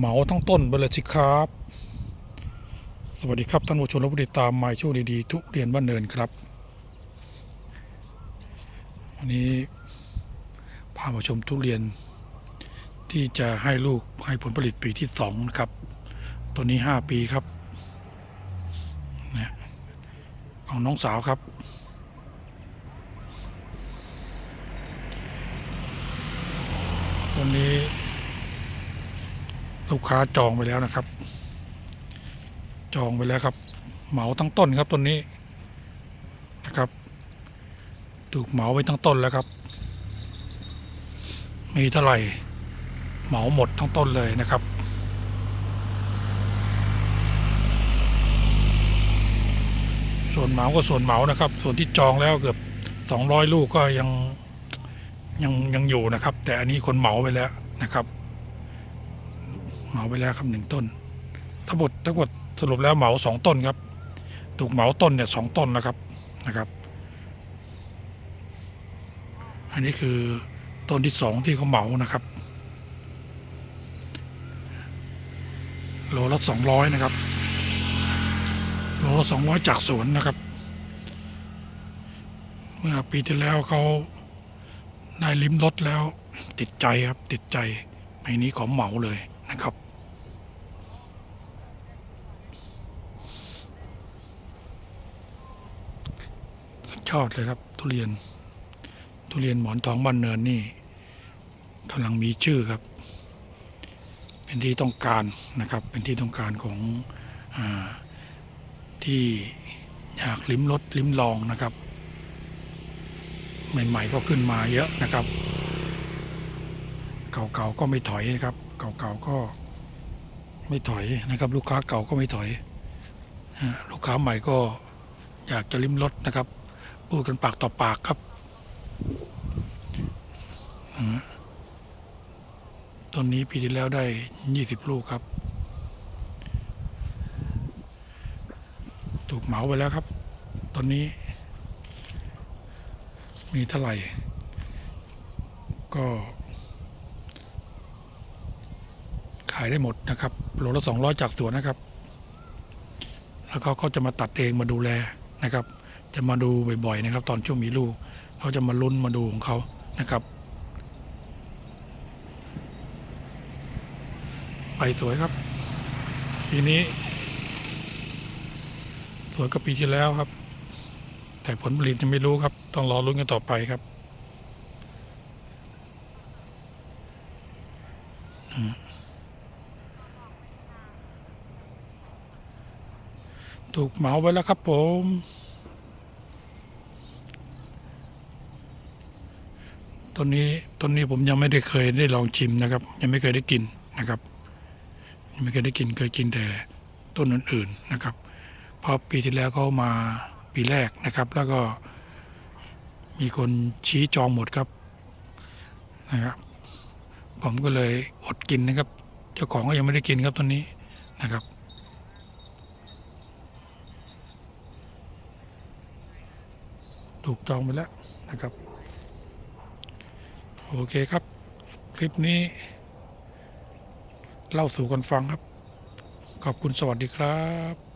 เหมาทั้งต้นไปเลยสิครับ สวัสดีครับท่านผู้ชมและผู้ติดตามมาช่วงดีๆทุเรียนบ้านเนินครับวันนี้พามาชมทุเรียน ที่จะให้ลูกให้ผลผลิตปีที่สองนะครับตัวนี้ห้าปีครับเนี่ยของน้องสาวครับตัวนี้ ลูกค้าจองไปแล้วนะครับ จองไปแล้วครับ เหมาทั้งต้นครับต้นนี้นะครับ ถูกเหมาไปทั้งต้นแล้วครับ มีเท่าไหร่เหมาหมดทั้งต้นเลยนะครับส่วนเหมาก็ส่วนเหมานะครับ ส่วนที่จองแล้วเกือบสองร้อยลูกก็ยังยังยังอยู่นะครับ แต่อันนี้คนเหมาไปแล้วนะครับ เหมาไปแล้วครับหนึ่งต้นทั้งหมดทั้งหมดสรุปแล้วเหมาสองต้นครับ ถูกเหมาต้นเนี่ยสองต้นนะครับนะครับ อันนี้คือต้นที่สองที่เขาเหมานะครับโลละสองร้อยนะครับโลละสองร้อยจากสวนนะครับ เมื่อปีที่แล้วเขาได้ลิ้มรสแล้วติดใจครับติดใจปีนี้ขอเหมาเลย นะครับ สุดยอดเลยครับทุเรียน ทุเรียนหมอนทองบ้านเนินนี่กำลังมีชื่อครับ เป็นที่ต้องการนะครับ เป็นที่ต้องการของอที่อยากลิ้มรสลิ้มลองนะครับ ใหม่ ๆ ก็ขึ้นมาเยอะนะครับ เก่าๆก็ไม่ถอยนะครับ เก่าๆก็ไม่ถอยนะครับ ลูกค้าเก่าก็ไม่ถอยลูกค้าใหม่ก็อยากจะลิ้มรสนะครับพูดกันปากต่อปากครับต้นนี้ปีที่แล้วได้ยี่สิบลูกครับ ถูกเหมาไปแล้วครับต้นนี้ มีเท่าไหร่ ก็ ขายได้หมดนะครับโลละสองร้อยจากสวนนะครับ แล้วเขาก็จะมาตัดเองมาดูแลนะครับ จะมาดูบ่อยๆนะครับ ตอนช่วงมีลูกเขาจะมาลุ้นมาดูของเขานะครับไปสวยครับ ปีนี้ สวยกว่าปีที่แล้วครับ แต่ผลผลิตยังไม่รู้ครับ ต้องรอลุ้นกันต่อไปครับ ถูกเหมาไปแล้วครับผม ต้นนี้ต้นนี้ผมยังไม่ได้เคยได้ลองชิมนะครับ ยังไม่เคยได้กินนะครับ ยังไม่เคยได้กินเคยกินแต่ต้นอื่นๆนะครับ เพราะปีที่แล้วเขามาปีแรกนะครับ แล้วก็มีคนชี้จองหมดครับนะครับ ผมก็เลยอดกินนะครับ เจ้าของก็ยังไม่ได้กินครับต้นนี้นะครับ ถูกจองไปแล้วนะครับ โอเคครับ คลิปนี้ เล่าสู่กันฟังครับ ขอบคุณสวัสดีครับ